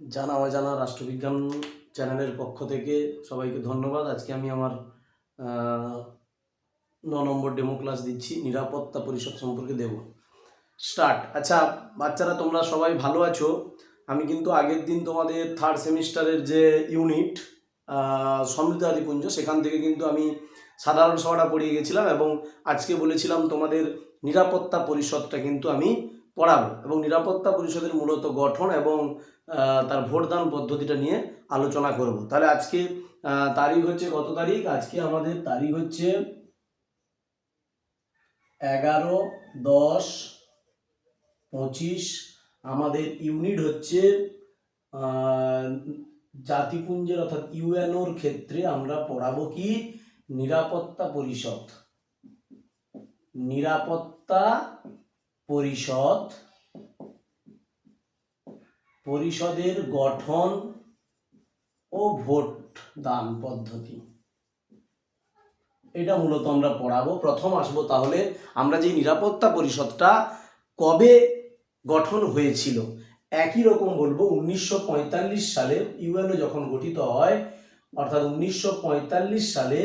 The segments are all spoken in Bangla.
জানা অজানা রাষ্ট্রবিজ্ঞান চ্যানেলের পক্ষ থেকে সবাইকে ধন্যবাদ। আজকে আমি আমার ন নম্বর ডেমো ক্লাস দিচ্ছি, নিরাপত্তা পরিষদ সম্পর্কে দেব। স্টার্ট আচ্ছা বাচ্চারা তোমরা সবাই ভালো আছো? আমি কিন্তু আগের দিন তোমাদের থার্ড সেমিস্টারের যে ইউনিট সমৃদ্ধ আদিপুঞ্জ সেখান থেকে কিন্তু আমি সাধারণ সভাটা পড়িয়ে গেছিলাম এবং আজকে বলেছিলাম তোমাদের নিরাপত্তা পরিষদটা কিন্তু আমি পড়াবো। এবং নিরাপত্তা পরিষদের মূলত গঠন এবং তার ভোটদান পদ্ধতিটা নিয়ে আলোচনা করব। তাহলে আজকে তারিখ হচ্ছে কত তারিখ? আজকে আমাদের তারিখ হচ্ছে এগারো, দশ, পঁচিশ। আমাদের ইউনিট হচ্ছে জাতিপুঞ্জের অর্থাৎ ইউএনওর ক্ষেত্রে আমরা পড়াবো কি? নিরাপত্তা পরিষদ। নিরাপত্তা পরিষদ পরিষদের গঠন ও ভোট দান পদ্ধতি। এটা মূলত আমরা পড়াবো। প্রথম আসব তাহলে আমরা যে নিরাপত্তা পরিষদটা কবে গঠন হয়েছিল, একই রকম বলব, উনিশশো পঁয়তাল্লিশ সালে ইউএনও যখন গঠিত হয়, অর্থাৎ উনিশশো পঁয়তাল্লিশ সালে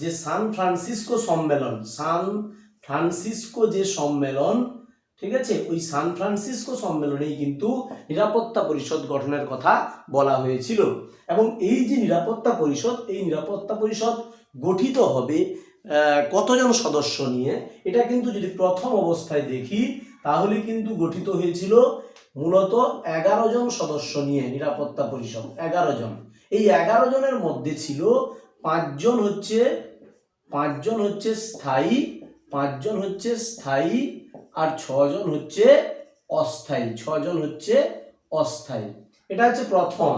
যে সান ফ্রান্সিসকো সম্মেলন, সান ফ্রান্সিসকো যে সম্মেলন ঠিক আছে? ওই সান ফ্রান্সিসকো সম্মেলনেই কিন্তু নিরাপত্তা পরিষদ গঠনের কথা বলা হয়েছিল। এবং এই যে নিরাপত্তা পরিষদ, এই নিরাপত্তা পরিষদ গঠিত হবে কতজন সদস্য নিয়ে, এটা কিন্তু যদি প্রথম অবস্থায় দেখি, তাহলে কিন্তু গঠিত হয়েছিল মূলত এগারো জন সদস্য নিয়ে নিরাপত্তা পরিষদ, এগারো জন। এই এগারো জনের মধ্যে ছিল পাঁচজন হচ্ছে পাঁচজন হচ্ছে স্থায়ী পাঁচজন হচ্ছে স্থায়ী আর ছজন হচ্ছে অস্থায়ী ছজন হচ্ছে অস্থায়ী। এটা হচ্ছে প্রথম,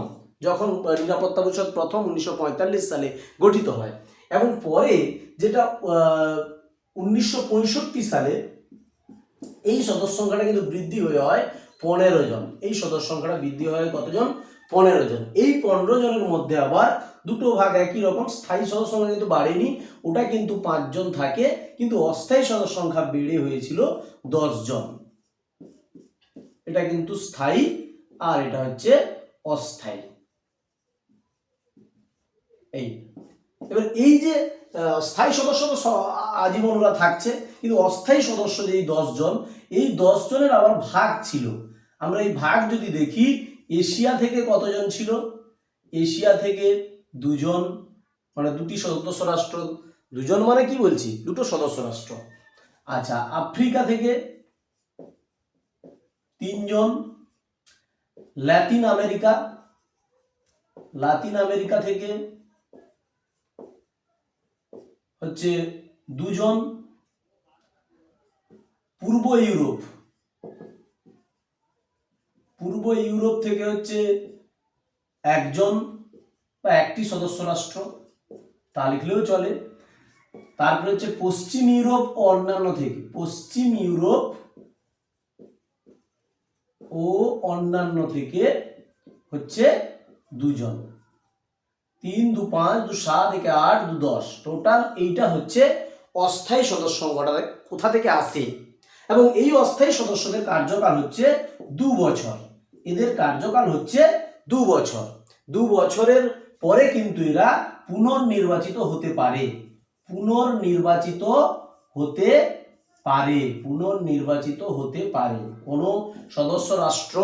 যখন নিরাপত্তা পরিষদ প্রথম উনিশশো পঁয়তাল্লিশ সালে গঠিত হয়। এবং পরে যেটা উনিশশো পঁয়ষট্টি সালে এই সদস্য সংখ্যাটা কিন্তু বৃদ্ধি হয়ে হয় পনেরো জন। এই সদস্য সংখ্যাটা বৃদ্ধি হয় কতজন? পনেরো জন। এই পনেরো জনের মধ্যে আবার দুটো ভাগ একই রকম, স্থায়ী সদস্য সংখ্যা কিন্তু বাড়েনি, ওটা কিন্তু পাঁচজন থাকে, কিন্তু অস্থায়ী সদস্য সংখ্যা বেড়ে হয়েছিল দশ জন এটা কিন্তু স্থায়ী, আর এটা হচ্ছে অস্থায়ী। এই, এবার এই যে স্থায়ী সদস্য তো আজীবন ওরা থাকছে, কিন্তু অস্থায়ী সদস্য যে এই জন এই দশ জনের আবার ভাগ ছিল। আমরা এই ভাগ যদি দেখি, এশিয়া থেকে কতজন ছিল? এশিয়া থেকে দুজন মানে দুটি সদস্য রাষ্ট্র, দুজন মানে কি বলছি? দুটো সদস্য রাষ্ট্র। আচ্ছা আফ্রিকা থেকে তিনজন ল্যাটিন আমেরিকা লাতিন আমেরিকা থেকে হচ্ছে দুজন, পূর্ব ইউরোপ। পূর্ব ইউরোপ থেকে হচ্ছে একজন বা একটি সদস্য রাষ্ট্র, তা লিখলেও চলে। তারপরে হচ্ছে পশ্চিম ইউরোপ ও অন্যান্য থেকে। পশ্চিম ইউরোপ ও অন্যান্য থেকে হচ্ছে দুজন। তিন, দু পাঁচ, দু সাত, একে আট, দু দশ। টোটাল এইটা হচ্ছে অস্থায়ী সদস্য সংখ্যাটা কোথা থেকে আসে? এবং এই অস্থায়ী সদস্যদের কার্যকাল হচ্ছে দু বছর। এদের কার্যকাল হচ্ছে দু বছর। দু বছরের পরে কিন্তু এরা পুনর্নির্বাচিত হতে পারে। পুনর্নির্বাচিত হতে পারে। পুনর্নির্বাচিত হতে পারে। কোনো সদস্য রাষ্ট্র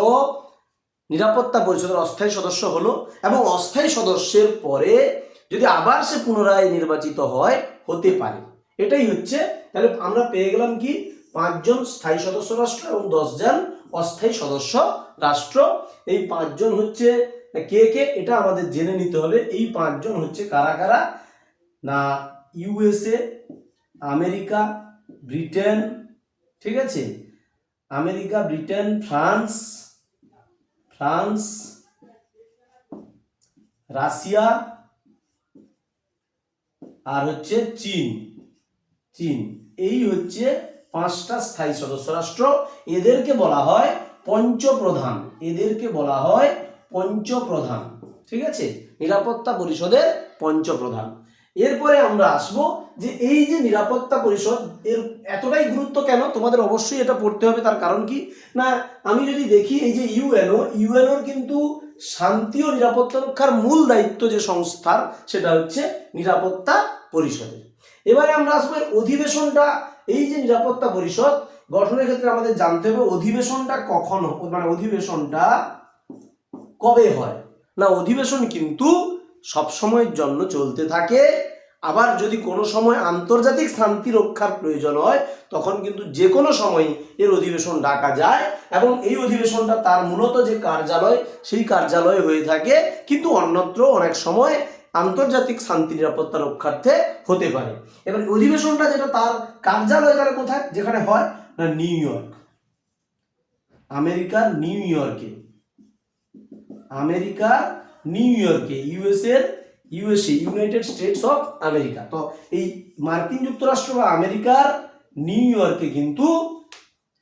নিরাপত্তা পরিষদের অস্থায়ী সদস্য হলো এবং অস্থায়ী সদস্যের পরে যদি আবার সে পুনরায় নির্বাচিত হয়, হতে পারে। এটাই হচ্ছে, তাহলে আমরা পেয়ে গেলাম কি? পাঁচজন স্থায়ী সদস্য রাষ্ট্র এবং দশজন অস্থায়ী সদস্য রাষ্ট্র। এই পাঁচজন হচ্ছে কে কে? এটা আমাদের জেনে নিতে হবে এই পাঁচজন হচ্ছে কারা কারা? না ইউএসএ আমেরিকা, ব্রিটেন, ঠিক আছে? America, Britain, France France, Russia, আর হচ্ছে চীন। চীন। এই হচ্ছে পাঁচটা স্থায়ী সদস্য রাষ্ট্র। এদেরকে বলা হয় পঞ্চপ্রধান। এদেরকে বলা হয় পঞ্চপ্রধান। ঠিক আছে? নিরাপত্তা পরিষদের পঞ্চপ্রধান। এরপরে আমরা আসব যে এই যে নিরাপত্তা পরিষদ, এর এতটাই গুরুত্ব কেন? তোমাদের অবশ্যই এটা পড়তে হবে, তার কারণ কি? না, আমি যদি দেখি এই যে ইউএনও, ইউএনওর কিন্তু শান্তি ও নিরাপত্তা রক্ষার মূল দায়িত্ব যে সংস্থার, সেটা হচ্ছে নিরাপত্তা পরিষদের। এবারে আমরা আসব অধিবেশনটা। এই যে নিরাপত্তা পরিষদ, গঠনের ক্ষেত্রে আমাদের জানতে হবে অধিবেশনটা কখনো মানে অধিবেশনটা কবে হয়? না, অধিবেশন কিন্তু সব সময়ের জন্য চলতে থাকে। আবার যদি কোনো সময় আন্তর্জাতিক শান্তি রক্ষার প্রয়োজন হয়, তখন কিন্তু যে কোনো সময় এর অধিবেশন ডাকা যায় এবং এই অধিবেশনটা তার মূলত যে কার্যালয়, সেই কার্যালয়ে হয়ে থাকে। কিন্তু অন্যত্র অনেক সময় আন্তর্জাতিক শান্তি নিরাপত্তা রক্ষার্থে হতে পারে। এবার অধিবেশনটা যেটা তার কার্যালয় তাহলে কোথায়? যেখানে হয়, না, নিউ ইয়র্ক। আমেরিকার নিউ ইয়র্কে। আমেরিকার নিউ ইয়র্কে ইউএসএর USA, United States of America. তো এই মার্কিন যুক্তরাষ্ট্র বা আমেরিকার নিউ ইয়র্কে কিন্তু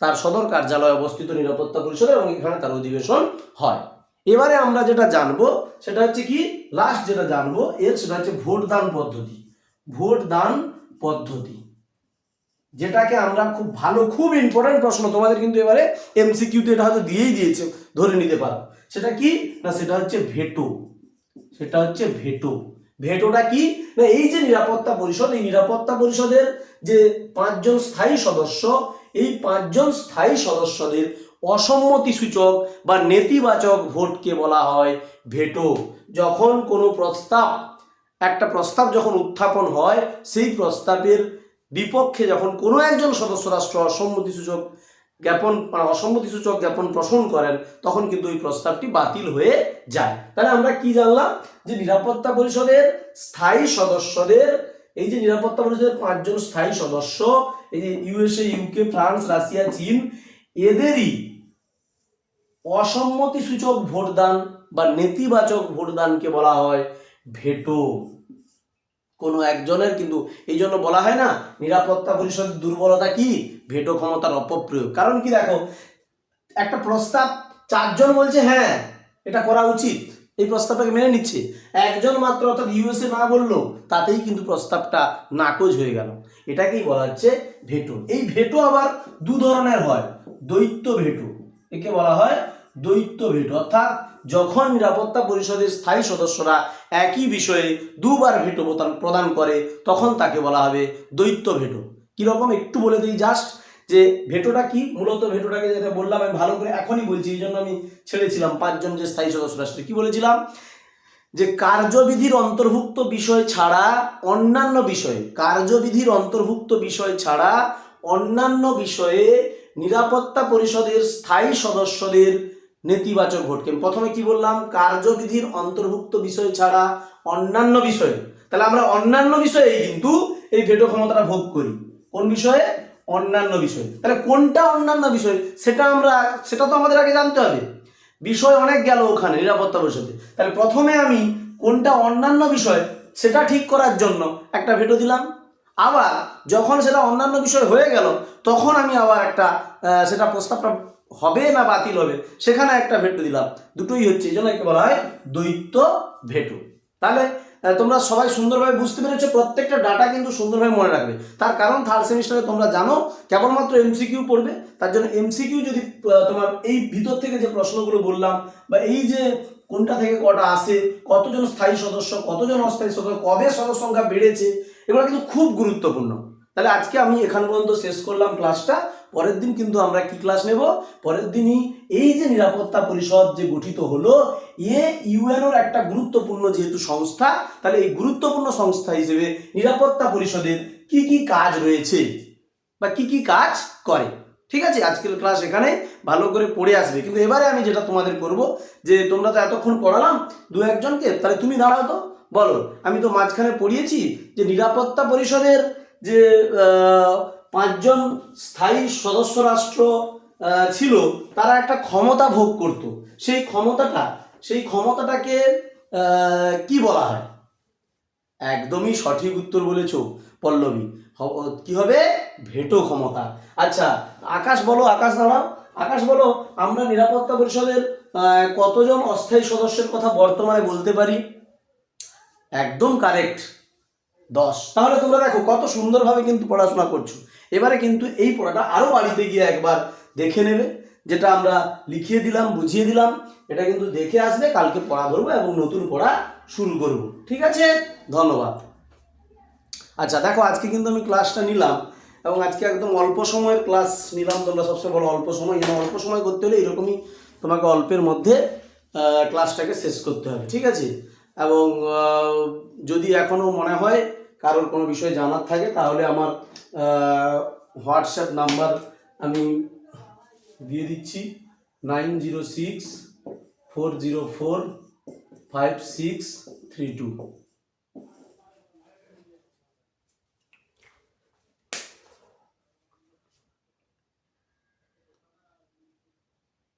তার সদর কার্যালয় অবস্থিত নিরাপত্তা পরিষদ এবং এখানে তার অধিবেশন হয়। এবারে আমরা যেটা জানব, সেটা হচ্ছে কি? লাস্ট যেটা জানব, এর সেটা হচ্ছে ভোটদান পদ্ধতি। ভোটদান পদ্ধতি। যেটাকে আমরা খুব ভালো, খুব ইম্পর্টেন্ট প্রশ্ন তোমাদের কিন্তু এবারে এমসিকিউতে এটা হয়তো দিয়েই দিয়েছে, ধরে নিতে পারো। সেটা কি? না, সেটা হচ্ছে ভেটো। সেটা হচ্ছে ভেটো। ভেটোটা কি? না, এই যে নিরাপত্তা পরিষদ, এই নিরাপত্তা পরিষদের যে পাঁচজন স্থায়ী সদস্য, এই পাঁচজন স্থায়ী সদস্যদের অসম্মতি সূচক বা নেতিবাচক ভোটকে বলা হয় ভেটো। যখন কোনো প্রস্তাব, একটা প্রস্তাব যখন উত্থাপন হয়, সেই প্রস্তাবের বিপক্ষে যখন কোনো একজন সদস্য রাষ্ট্র অসম্মতি সূচক জ্ঞাপন মানে অসম্মতি সূচক জ্ঞাপন পোষণ করেন, তখন কিন্তু ওই প্রস্তাবটি বাতিল হয়ে যায়। তাহলে আমরা কি জানলাম? যে নিরাপত্তা পরিষদের স্থায়ী সদস্যদের, এই যে নিরাপত্তা পরিষদের পাঁচজন স্থায়ী সদস্য, এই যে ইউএসএ, ইউকে, ফ্রান্স, রাশিয়া, চীন, এদেরই অসম্মতি সূচক ভোটদান বা নেতিবাচক ভোটদানকে বলা হয় ভেটো। কোনো একজনের কিন্তু, এই জন্য বলা হয় না, নিরাপত্তা পরিষদের দুর্বলতা কি? ভেটো ক্ষমতার অপপ্রয়োগ। কারণ কি দেখো, একটা প্রস্তাব, চারজন বলছে হ্যাঁ এটা করা উচিত। এই প্রস্তাবটাকে মেনে নিচ্ছে। একজন মাত্র অর্থাৎ ইউএসএ না বলল, তাতেই কিন্তু প্রস্তাবটা নাকচ হয়ে গেল। এটাকেই বলা হচ্ছে ভেটো। এই ভেটো আবার দু ধরনের হয় দ্বৈত ভেটো। একে বলা হয় দ্বৈত ভেটো। অর্থাৎ যখন নিরাপত্তা পরিষদের স্থায়ী সদস্যরা একই বিষয়ে দুবার ভেটো প্রদান- প্রদান করে, তখন তাকে বলা হবে দ্বৈত ভেটো। কীরকম? একটু বলে দিই জাস্ট যে ভেটোটা কি? মূলত ভেটোটাকে যেটা বললাম, আমি ভালো করে এখনই বলছি, এই জন্য আমি ছেড়েছিলাম পাঁচজন যে স্থায়ী সদস্যরা সেটা। কি বলেছিলাম? যে কার্যবিধির অন্তর্ভুক্ত বিষয় ছাড়া অন্যান্য বিষয়ে, কার্যবিধির অন্তর্ভুক্ত বিষয় ছাড়া অন্যান্য বিষয়ে নিরাপত্তা পরিষদের স্থায়ী সদস্যদের নেতিবাচক ভোটকে আমি প্রথমে কি বললাম? কার্যবিধির অন্তর্ভুক্ত বিষয় ছাড়া অন্যান্য বিষয়ে। তাহলে আমরা অন্যান্য বিষয়ে কিন্তু এই ভেটো ক্ষমতাটা ভোগ করি। কোন বিষয়ে? অন্যান্য বিষয়। তাহলে কোনটা অন্যান্য বিষয়? সেটা আমরা, সেটা তো আমাদের আগে জানতে হবে। বিষয় অনেক গেল ওখানে, নিরাপত্তা পরিষদে। তাহলে প্রথমে আমি কোনটা অন্যান্য বিষয়, সেটা ঠিক করার জন্য একটা ভেটো দিলাম। আবার যখন সেটা অন্যান্য বিষয় হয়ে গেল, তখন আমি আবার একটা সেটা প্রস্তাবটা হবে না বাতিল হবে? সেখানে একটা ভেটো দিলাম। দুটোই হচ্ছে, এই জন্য একে বলা হয় দ্বৈত ভেটো। তাহলে তোমরা সবাই সুন্দরভাবে বুঝতে পেরেছ, প্রত্যেকটা ডাটা কিন্তু সুন্দরভাবে মনে রাখবে। তার কারণ থার্ড সেমিস্টারে তোমরা জানো, কেবলমাত্র এমসিকিউ পড়বে। তার জন্য এমসিকিউ যদি তোমার এই ভিতর থেকে যে প্রশ্নগুলো বললাম, বা এই যে কোনটা থেকে কটা আসে, কতজন স্থায়ী সদস্য, কতজন অস্থায়ী সদস্য, কবে সদস্য সংখ্যা বেড়েছে, এগুলো কিন্তু খুব গুরুত্বপূর্ণ। তাহলে আজকে আমি এখান পর্যন্ত শেষ করলাম ক্লাসটা পরের দিন কিন্তু আমরা কি ক্লাস নেব? পরের দিনই এই যে নিরাপত্তা পরিষদ যে গঠিত হলো, এ ইউএনওর একটা গুরুত্বপূর্ণ যেহেতু সংস্থা, তাহলে এই গুরুত্বপূর্ণ সংস্থা হিসেবে নিরাপত্তা পরিষদের কি কি কাজ রয়েছে বা কি কি কাজ করে? ঠিক আছে, আজকের ক্লাস এখানে ভালো করে পড়ে আসবে। কিন্তু এবারে আমি যেটা তোমাদের করব, যে তোমরা তো এতক্ষণ পড়ালাম, দু একজনকে, তাহলে তুমি দাঁড়াও তো, বলো। আমি তো মাঝখানে পড়িয়েছি যে নিরাপত্তা পরিষদের যে পাঁচজন স্থায়ী সদস্য রাষ্ট্র ছিল, তারা একটা ক্ষমতা ভোগ করত। সেই ক্ষমতাটা, সেই ক্ষমতাটাকে কি বলা হয়? একদমই সঠিক উত্তর বলেছ, পল্লবী। কি হবে? ভেটো ক্ষমতা। আচ্ছা আকাশ বলো, আকাশ দাঁড়াও। আকাশ বলো, আমরা নিরাপত্তা পরিষদের কতজন অস্থায়ী সদস্যের কথা বর্তমানে বলতে পারি? একদম কারেক্ট। দশ। তাহলে তোমরা দেখো, কত সুন্দরভাবে কিন্তু পড়াশোনা করছ। এবারে কিন্তু এই পড়াটা আরও বাড়িতে গিয়ে একবার দেখে নেবে। যেটা আমরা লিখিয়ে দিলাম, বুঝিয়ে দিলাম, এটা কিন্তু দেখে আসবে, কালকে পড়া ধরবো এবং নতুন পড়া শুরু করব। ঠিক আছে? ধন্যবাদ। আচ্ছা দেখো, আজকে কিন্তু আমি ক্লাসটা নিলাম এবং আজকে একদম অল্প সময়ের ক্লাস নিলাম। তোমরা সবসময় বলো অল্প সময়। যেন অল্প সময় করতে হলে এরকমই তোমাকে অল্পের মধ্যে ক্লাসটাকে শেষ করতে হবে। ঠিক আছে? এবং যদি এখনও মনে হয় কারোর কোনো বিষয় জানার থাকে, তাহলে আমার হোয়াটসঅ্যাপ নাম্বার আমি দিয়ে দিচ্ছি। Nine zero six four zero four five six three two